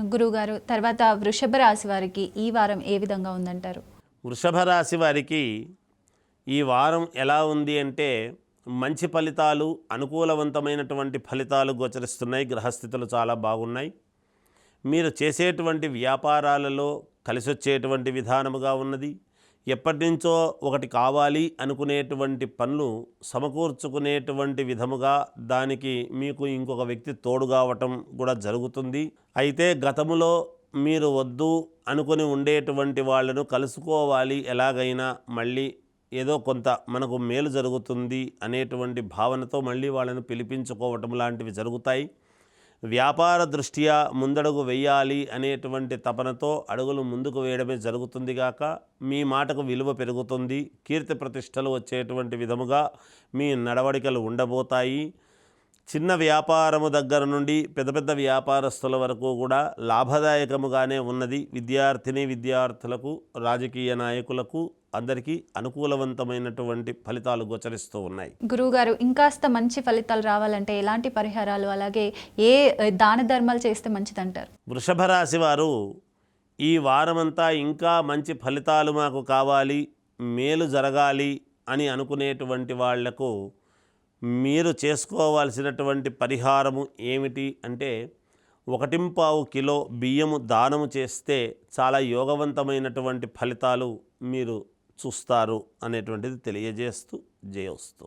గురువుగారు తర్వాత వృషభ రాశి వారికి ఈ వారం ఏ విధంగా ఉందంటారు? వృషభ రాశి వారికి ఈ వారం ఎలా ఉంది అంటే మంచి ఫలితాలు అనుకూలవంతమైనటువంటి ఫలితాలు గోచరిస్తున్నాయి. గ్రహస్థితులు చాలా బాగున్నాయి. మీరు చేసేటువంటి వ్యాపారాలలో కలిసొచ్చేటువంటి విధానముగా ఉన్నది. ఎప్పటి నుంచో ఒకటి కావాలి అనుకునేటువంటి పనులు సమకూర్చుకునేటువంటి విధముగా దానికి మీకు ఇంకొక వ్యక్తి తోడుగావటం కూడా జరుగుతుంది. అయితే గతములో మీరు వద్దు అనుకుని ఉండేటువంటి వాళ్ళను కలుసుకోవాలి ఎలాగైనా మళ్ళీ ఏదో కొంత మనకు మేలు జరుగుతుంది అనేటువంటి భావనతో మళ్ళీ వాళ్ళను పిలిపించుకోవటం లాంటివి జరుగుతాయి. వ్యాపార దృష్ట్యా ముందడుగు వేయాలి అనేటువంటి తపనతో అడుగులు ముందుకు వేయడమే జరుగుతుంది గాక మీ మాటకు విలువ పెరుగుతుంది కీర్తి ప్రతిష్టలు వచ్చేటువంటి విధముగా మీ నడవడికలు ఉండబోతాయి. చిన్న వ్యాపారము దగ్గర నుండి పెద్ద పెద్ద వ్యాపారస్తుల వరకు కూడా లాభదాయకముగానే ఉన్నది. విద్యార్థిని విద్యార్థులకు రాజకీయ నాయకులకు అందరికీ అనుకూలవంతమైనటువంటి ఫలితాలు గోచరిస్తూ ఉన్నాయి. గురువుగారు ఇంకాస్త మంచి ఫలితాలు రావాలంటే ఎలాంటి పరిహారాలు అలాగే ఏ దాన ధర్మాలు చేస్తే మంచిదంటారు? వృషభ రాశి వారు ఈ వారమంతా ఇంకా మంచి ఫలితాలు మాకు కావాలి మేలు జరగాలి అని అనుకునేటువంటి వాళ్ళకు మీరు చేసుకోవాల్సినటువంటి పరిహారము ఏమిటి అంటే ఒకటింపావు కిలో బియ్యము దానము చేస్తే చాలా యోగవంతమైనటువంటి ఫలితాలు మీరు చూస్తారు అనేటువంటిది తెలియజేస్తూ జయోస్తూ.